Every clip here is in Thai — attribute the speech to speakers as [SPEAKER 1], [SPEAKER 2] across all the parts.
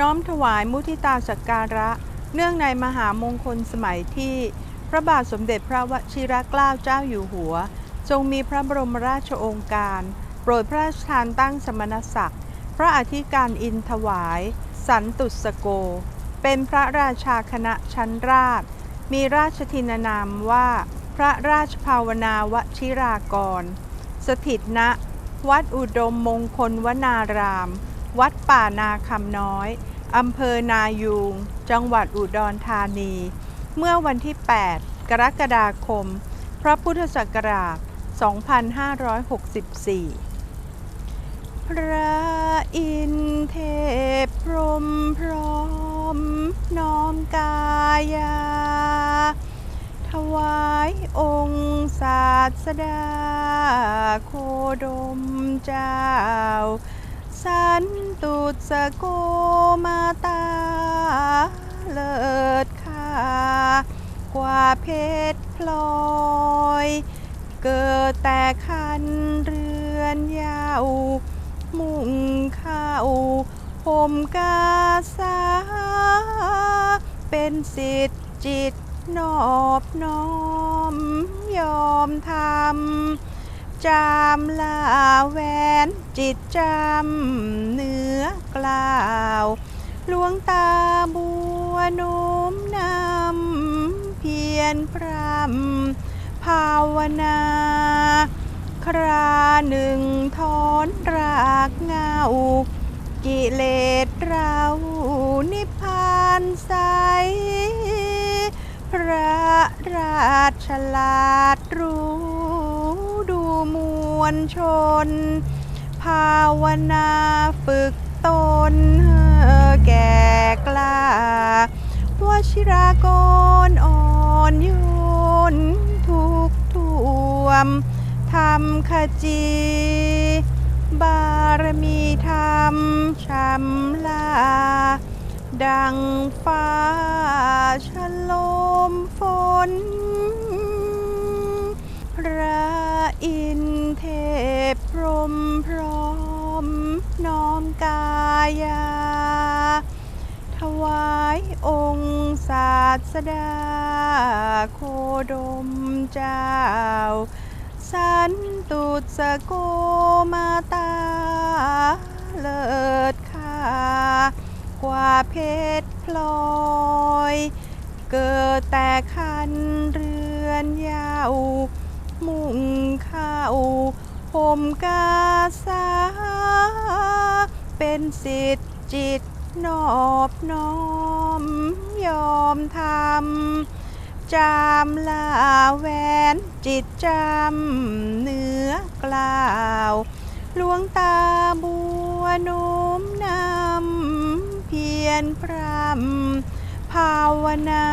[SPEAKER 1] น้อมถวายมุทิตาสักการะ เนื่องในมหามงคลสมัยที่ พระบาทสมเด็จพระวชิรเกล้าเจ้าอยู่หัว ทรงมีพระบรมราชโองการ โปรดพระราชทานตั้งสมณศักดิ์ พระอธิการอินถวาย สันตุสโก เป็นพระราชาคณะชั้นราช มีราชทินานามว่า พระราชภาวนาวชิรากร สถิตณวัดอุดมมงคลวนาราม วัดป่านาคำน้อยอำเภอนายูง จังหวัดอุดรธานี เมื่อวันที่ 8 กรกฎาคม พระพุทธศักราช 2564 พระอินเทพพรมพร้อม น้อมกายา ถวายองค์ศาสดา โคดมเจ้า สันตุสโกมาตาเลิศค่ากว่าเพชรพลอย เกิดแต่คันเรือนยาว มุ่งข้าผมกาสา เป็นสิทธิจิตนอบน้อมยอมทำ จามลาแวนจิตจำเนื้อกล่าวหลวงตาบัวโน้มนำเพียรพรำภาวนา คราหนึ่งถอนรากเงา กิเลสเรานิพพานใส พระราชลาดรู้ ลชน ภาวนาฝึกตนแก่กล้าวชิรากรอ่อนโยนทุกท่วมทำขจี บารมีธรรมชำลา ดังฟ้าชลมฝน รมพร้อม น้อมกายา ถวายองค์ศาสดา โคดมเจ้า สันตุสโกมาตา เลิศค่ากว่าเพชรพลอยเกิดแต่คันเรือนยาว มุ่งเข้า ผมกาสาเป็นสิทธิจิตนอบน้อม ยอมทำจามลาแวนจิตจำเนื้อกล่าวหลวงตาบัวโน้มนำเพียรพรำภาวนา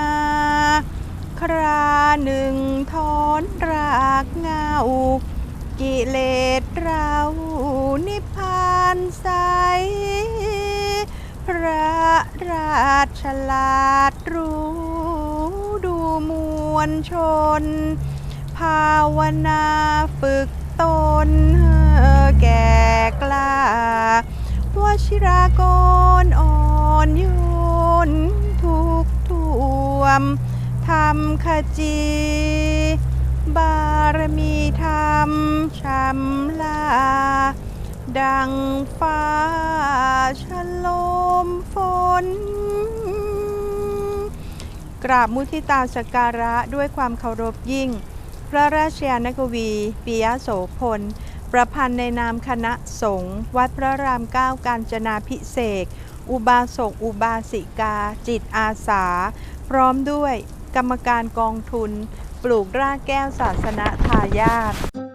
[SPEAKER 1] คราหนึ่งถอนรากเงา กิเลสเรานิพพานใส พระราชลาดรู้ดูมวลชน ภาวนาฝึกตนแก่กล้าวชิรากรอ่อนโยนทุกท่วมทำขจี บารมีธรรมชำลา ดังฟ้าชโลมฝน กราบมุทิตาสการะด้วยความเคารพยิ่ง พระราชยานกวีปิยโสพล ประพันธ์ในนามคณะสงฆ์วัดพระรามเก้าการจนาพิเศษ อุบาสกอุบาสิกา จิตอาสา พร้อมด้วย กรรมการกองทุน ปลูกรากแก้วศาสนทายาท